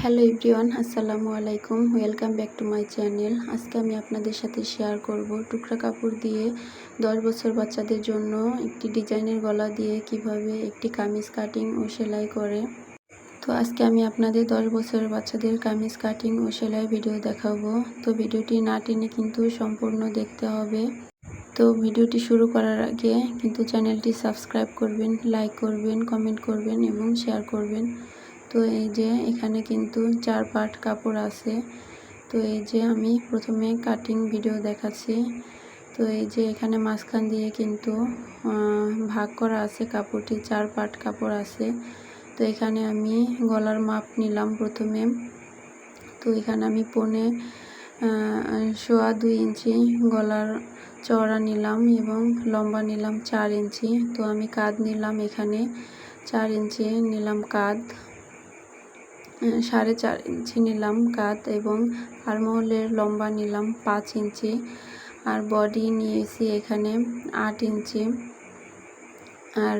Hello everyone, আসসালামু আলাইকুম। Welcome back to my channel. আজকে আমি আপনাদের সাথে শেয়ার করব টুকরা কাপড় দিয়ে দশ বছর বাচ্চাদের জন্য একটি ডিজাইনের গলা দিয়ে কীভাবে একটি কামিজ কাটিং ও সেলাই করে। তো আজকে আমি আপনাদের দশ বছরের বাচ্চাদের কামিজ কাটিং ও সেলাই ভিডিও দেখাবো। তো ভিডিওটি না টেনে কিন্তু সম্পূর্ণ দেখতে হবে। তো ভিডিওটি শুরু করার আগে কিন্তু চ্যানেলটি সাবস্ক্রাইব করবেন, লাইক করবেন, কমেন্ট করবেন এবং শেয়ার করবেন। তো এই যে এখানে কিন্তু চার পাট কাপড় আছে। তো এই যে আমি প্রথমে কাটিং ভিডিও দেখাচ্ছি। তো এই যে এখানে মাঝখান দিয়ে কিন্তু ভাগ করা আছে কাপড়টি, চার পাট কাপড় আছে। তো এখানে আমি গলার মাপ নিলাম প্রথমে। তো এখানে আমি পনে সোয়া দুই ইঞ্চি গলার চওড়া নিলাম এবং লম্বা নিলাম চার ইঞ্চি। তো আমি কাঁধ নিলাম এখানে, চার ইঞ্চি নিলাম কাঁধ। সাড়ে চার ইঞ্চি নিলাম কাত এবং আরমহলের লম্বা নিলাম পাঁচ ইঞ্চি। আর বডি নিয়েছি এখানে আট ইঞ্চি। আর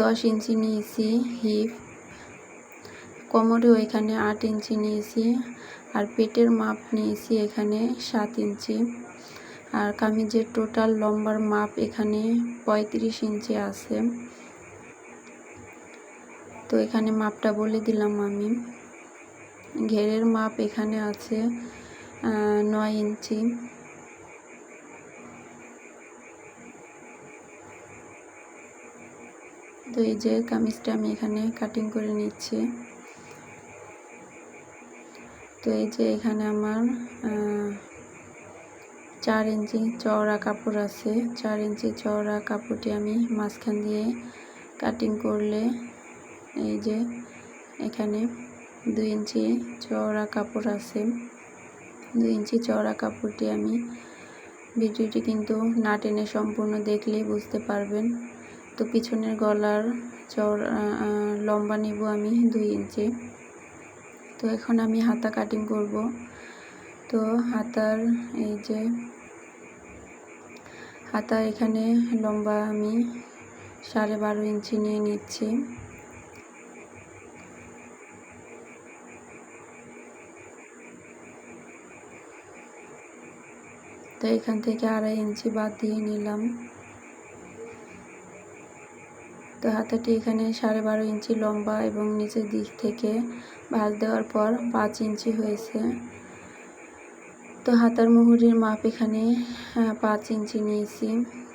দশ ইঞ্চি নিয়েছি হিপ। কোমরেও এখানে আট ইঞ্চি নিয়েছি। আর পেটের মাপ নিয়েছি এখানে সাত ইঞ্চি। আর কামিজের টোটাল লম্বার মাপ এখানে পঁয়ত্রিশ ইঞ্চি আছে। তো এখানে মাপটা বলে দিলাম আমি। ঘেরের মাপ এখানে আছে নয় ইঞ্চি। তো এই যে কামিজটা আমি এখানে কাটিং করে নিচ্ছি। তো এই যে এখানে আমার চার ইঞ্চি চওড়া কাপড় আছে। চার ইঞ্চি চওড়া কাপড়টি আমি মাঝখান দিয়ে কাটিং করলে এই যে, এখানে দুই ইঞ্চি চওড়া কাপড় আছে। দুই ইঞ্চি চওড়া কাপড়টি আমি ভিডিওটি কিন্তু না টেনে সম্পূর্ণ দেখলেই বুঝতে পারবেন। তো পিছনের গলার চওড়া লম্বা নিব আমি দুই ইঞ্চি। তো এখন আমি হাতা কাটিং করব। তো হাতার এই যে, হাতা এখানে লম্বা আমি সাড়ে বারো ইঞ্চি নিয়ে নিচ্ছি। তো এখান থেকে আড়াই ইঞ্চি বাদ দিয়ে নিলাম। তো হাতাটি এখানে সাড়ে বারো ইঞ্চি লম্বা এবং নিচের দিক থেকে ভাঁজ দেওয়ার পর পাঁচ ইঞ্চি হয়েছে। তো হাতার মুহুরির মাপ এখানে পাঁচ ইঞ্চি নিয়েছি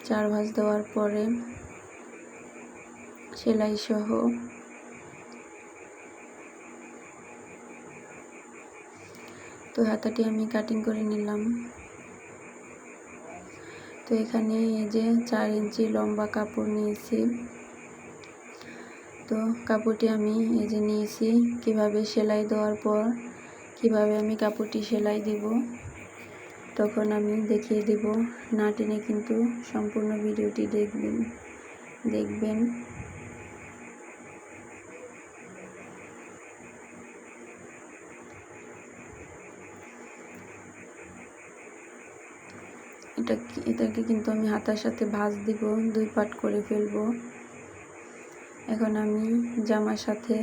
চার ভাঁজ দেওয়ার পরে। সেলাই সহ তো হাতাটি আমি কাটিং করে নিলাম। তো এখানে এই যে চার ইঞ্চি লম্বা কাপড় নিয়েছি। তো কাপড়টি আমি এই যে নিয়েছি, কীভাবে সেলাই দেওয়ার পর, কীভাবে আমি কাপড়টি সেলাই দিব, তখন আমি দেখিয়ে দেব। না টেনে কিন্তু সম্পূর্ণ ভিডিওটি দেখবেন দেখবেন। এটা এটাকে কিন্তু আমি হাতার সাথে ভাঁজ দিব, দুই পাট করে ফেলব। এখন আমি জামার সাথে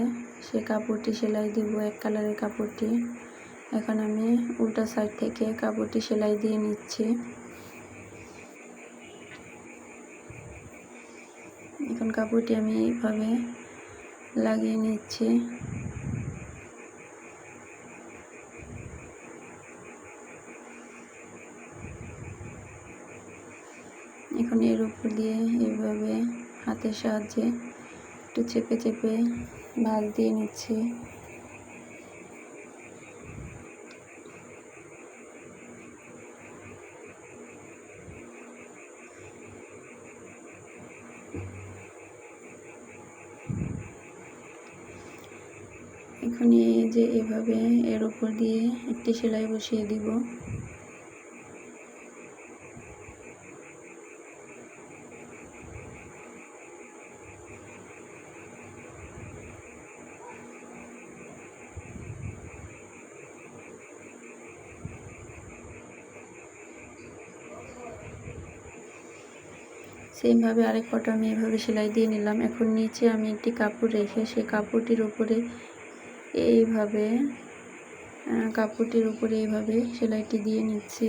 সে কাপড়টি সেলাই দিব, এক কালারের কাপড়টি। এখন আমি উল্টা সাইড থেকে কাপড়টি সেলাই দিয়ে নিচ্ছি। এখন কাপড়টি আমি এইভাবে লাগিয়ে নিচ্ছি। এখন এর উপর দিয়ে এইভাবে হাতের সাহায্যে একটু চেপে চেপে ভাগ দিয়ে নিচ্ছি। এখন এই যে এভাবে এর উপর দিয়ে একটি সেলাই বসিয়ে দিব। সেমভাবে আরেক পটা আমি এভাবে সেলাই দিয়ে নিলাম। এখন নিচে আমি একটি কাপড় রেখে সেই কাপড়টির উপরে এইভাবে কাপড়টির উপরে এইভাবে সেলাইটি দিয়ে নিচ্ছি।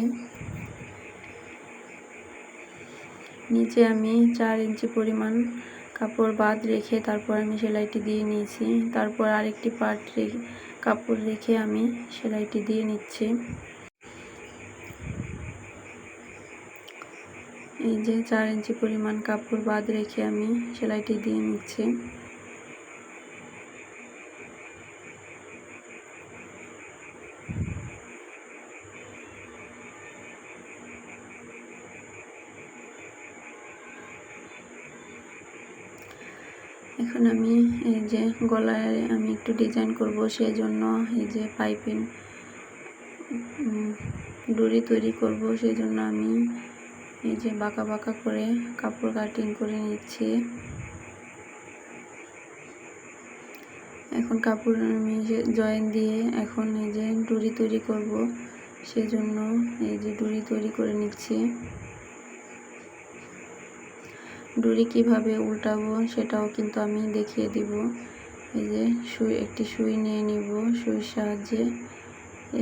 নিচে আমি চার ইঞ্চি পরিমাণ কাপড় বাদ রেখে তারপর আমি সেলাইটি দিয়ে নিয়েছি। তারপর আরেকটি পার্ট রেখে কাপড় রেখে আমি সেলাইটি দিয়ে নিচ্ছি। এই যে চার ইঞ্চি পরিমাণ কাপড় বাদ রেখে আমি সেলাইটি দিয়ে নিচ্ছি। এখন আমি এই যে গলায় আমি একটু ডিজাইন করব সেই জন্য এই যে পাইপিং ডুরি তৈরি করব সেই জন্য আমি এই যে বাঁকা বাঁকা করে কাপড় কাটিং করে নিচ্ছি। এখন কাপড় আমি জয়েন দিয়ে এখন এই যে ডুরি তৈরি করব, সেজন্য এই যে ডুরি তৈরি করে নিচ্ছি। ডুরি কীভাবে উল্টাবো সেটাও কিন্তু আমি দেখিয়ে দিব। এই যে সুই, একটি সুই নিয়ে নিব সুইর সাহায্যে।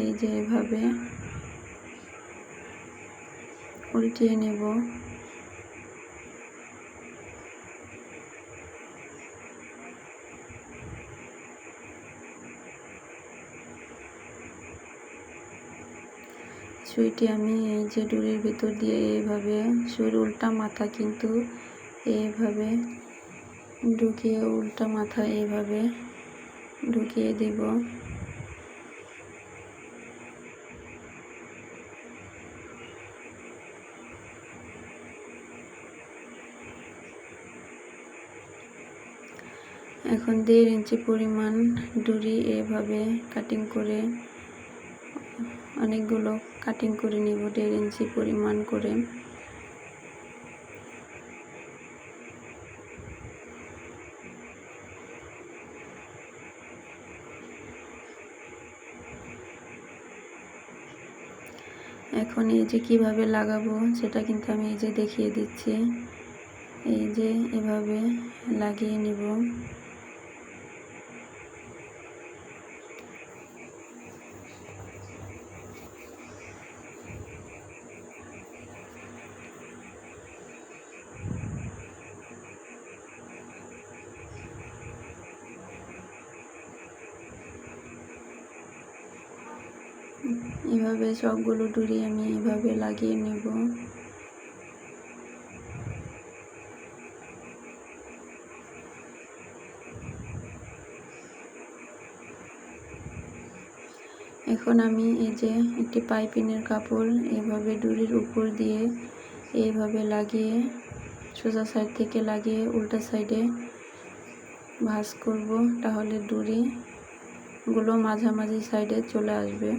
এই যে এভাবে উল্টিয়ে নেব। সুইটি আমি এই যে ডুরির ভিতর দিয়ে এইভাবে সুইর উল্টা মাথা কিন্তু এইভাবে ঢুকিয়ে, উল্টা মাথা এইভাবে ঢুকিয়ে দিব। এখন দেড় ইঞ্চি পরিমাণ ডুরি এভাবে কাটিং করে, অনেকগুলো কাটিং করে নিব, দেড় ইঞ্চি পরিমাণ করে। এখন এই যে কীভাবে লাগাবো, সেটা কিন্তু আমি এই যে দেখিয়ে দিচ্ছি। এই যে এভাবে লাগিয়ে নিব। এভাবে সবগুলো ডুরি আমি এভাবে লাগিয়ে নেব। এখন আমি এই যে একটি পাইপিনের কাপড় এভাবে ডুরির উপর দিয়ে এইভাবে লাগিয়ে সোজা সাইড থেকে লাগিয়ে উল্টা সাইডে ভাঁজ করব, তাহলে ডুরি গুলো মাঝামাঝি সাইডে চলে আসবে।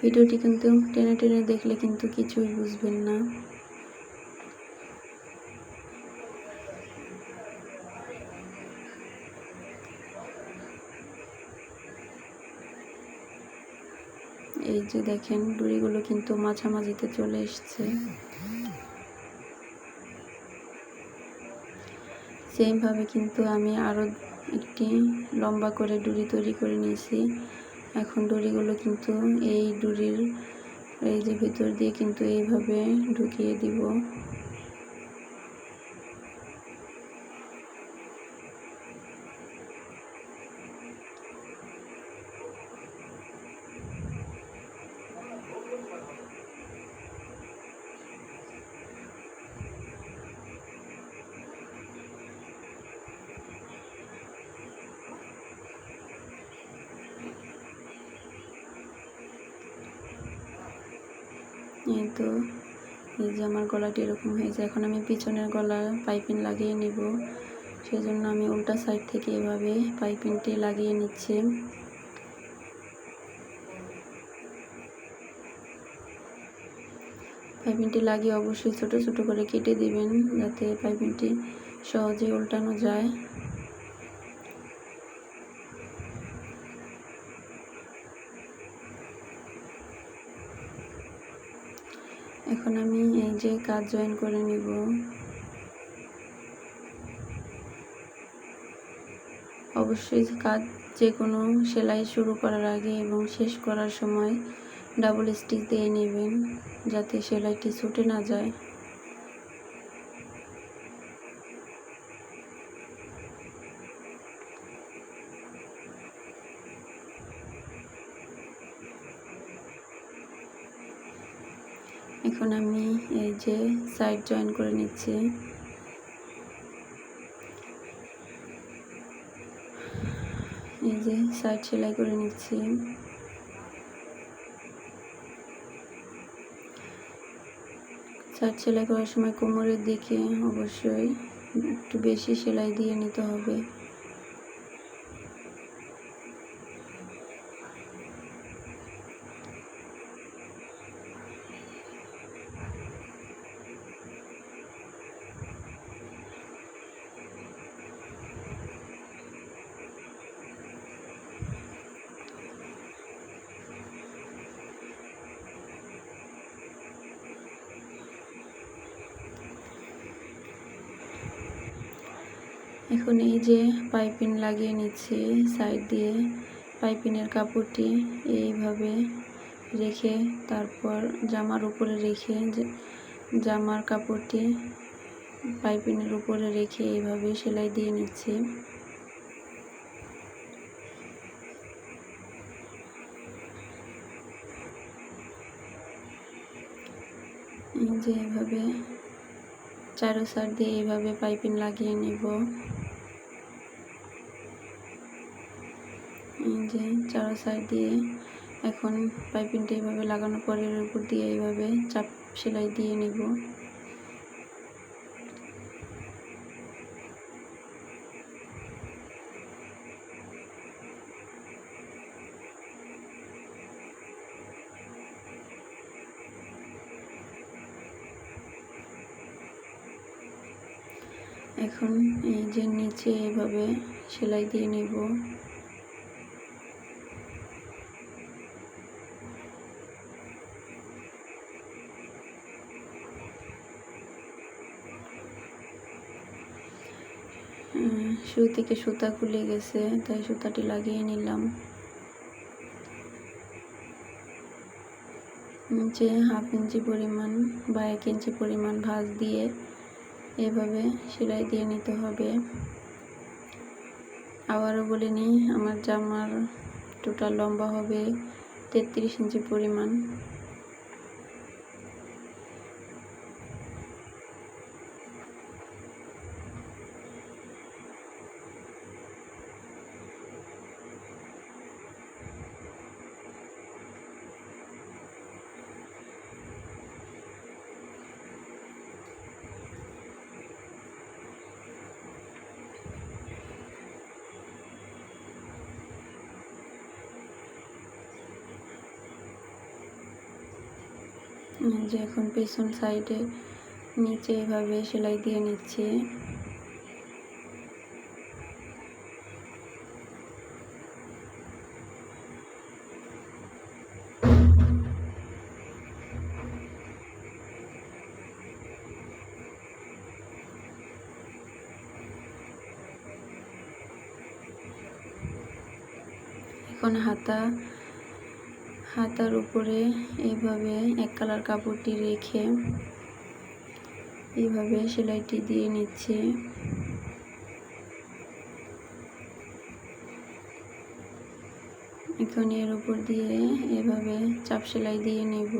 ভিডিওটি কিন্তু টেনে টেনে দেখলে কিন্তু কিছুই বুঝবেন না। এই যে দেখেন ডুরিগুলো কিন্তু মাঝামাঝিতে চলে এসছে। সেমভাবে কিন্তু আমি আরও একটি লম্বা করে ডুরি তৈরি করে নিয়েছি। এখন ডুরিগুলো কিন্তু এই ডুরির এই যে ভিতর দিয়ে কিন্তু এইভাবে ঢুকিয়ে দিব। তো, এই যে আমার গলাটি এরকম হয়েছে। এখন আমি পিছনের গলা পাইপিং লাগিয়ে নিব। সেই জন্য আমি উল্টা সাইড থেকে এভাবে পাইপিংটি লাগিয়ে নিচ্ছি। পাইপিংটি লাগিয়ে অবশ্যই ছোট ছোট করে কেটে দিবেন যাতে পাইপিংটি সহজে উল্টানো যায়। যে কাজ জয়েন করে নিব। অবশ্যই কাজ, যে কোনো সেলাই শুরু করার আগে এবং শেষ করার সময় ডাবল স্টিচ দিয়ে নেবেন, যাতে সেলাইটি ছুটে না যায়। যে সাইড জয়েন করে নিচ্ছি। এই যে সাইড সেলাই করে নিচ্ছি। সাইড সেলাই করার সময় কোমরের দিকে অবশ্যই একটু বেশি সেলাই দিয়ে নিতে হবে। এখন এই যে পাইপিং লাগিয়ে নিচ্ছি, সাইড দিয়ে পাইপিনের কাপড়টি এইভাবে রেখে তারপর জামার উপরে রেখে জামার কাপড়টি পাইপিনের উপরে রেখে এইভাবে সেলাই দিয়ে নিচ্ছি। যে এভাবে চারো সাইড দিয়ে এইভাবে পাইপিং লাগিয়ে নিব। যে চারো সাইড দিয়ে এখন পাইপিংটা এইভাবে লাগানোর পরে এর উপর দিয়ে এইভাবে চাপ সেলাই দিয়ে নিব। এখন এই যে নিচে এভাবে সেলাই দিয়ে নিব। শুই থেকে সুতা খুলে গেছে, তাই সুতাটি লাগিয়ে নিলাম। নিচে হাফ ইঞ্চি পরিমাণ বা এক ইঞ্চি পরিমাণ ভাঁজ দিয়ে এভাবে সেলাই দিয়ে নিতে হবে। আবারও বলে নিই, আমার জামার টোটাল লম্বা হবে তেত্রিশ ইঞ্চি পরিমাণ। যে এখন পেছন সাইডে নিচে এভাবে সেলাই দিয়ে নিচ্ছি। এখন হাতা হাতার উপরে এইভাবে এক কালার কাপড়টি রেখে এইভাবে সেলাইটি দিয়ে নিচ্ছি। এখন এর উপর দিয়ে এভাবে চাপ সেলাই দিয়ে নেব।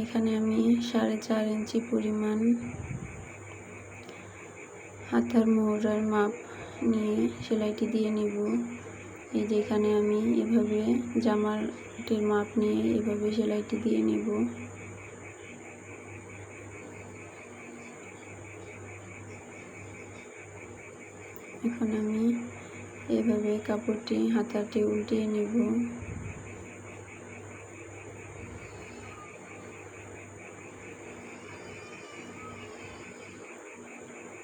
এখন আমি সাড়ে চার ইঞ্চি পরিমাণ হাতার মোহরার মাপ নিয়ে সেলাইটি দিয়ে নিব। এই যে এখানে আমি এভাবে জামাটির মাপ নিয়ে এভাবে সেলাইটি দিয়ে নেব। এখন আমি এভাবে কাপড়টি, হাতাটি উল্টিয়ে নেব।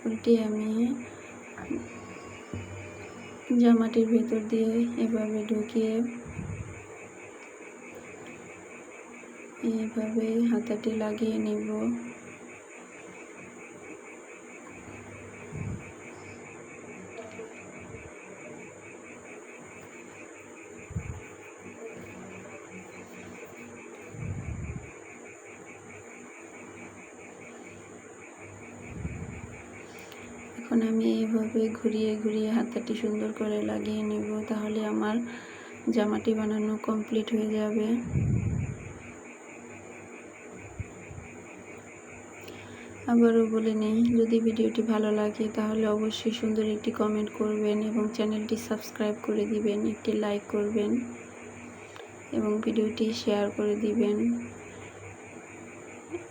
উল্টে আমি জামাটির ভেতর দিয়ে এভাবে ঢুকিয়ে এইভাবে হাতাটি লাগিয়ে নিব। এখন আমি এইভাবে ঘুরিয়ে ঘুরিয়ে হাতাটি সুন্দর করে লাগিয়ে নেব, তাহলে আমার জামাটি বানানো কমপ্লিট হয়ে যাবে। আবারও বলে নিই, যদি ভিডিওটি ভালো লাগে তাহলে অবশ্যই সুন্দর একটি কমেন্ট করবেন এবং চ্যানেলটি সাবস্ক্রাইব করে দিবেন, একটি লাইক করবেন এবং ভিডিওটি শেয়ার করে দিবেন।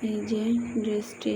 এই যে ড্রেসটি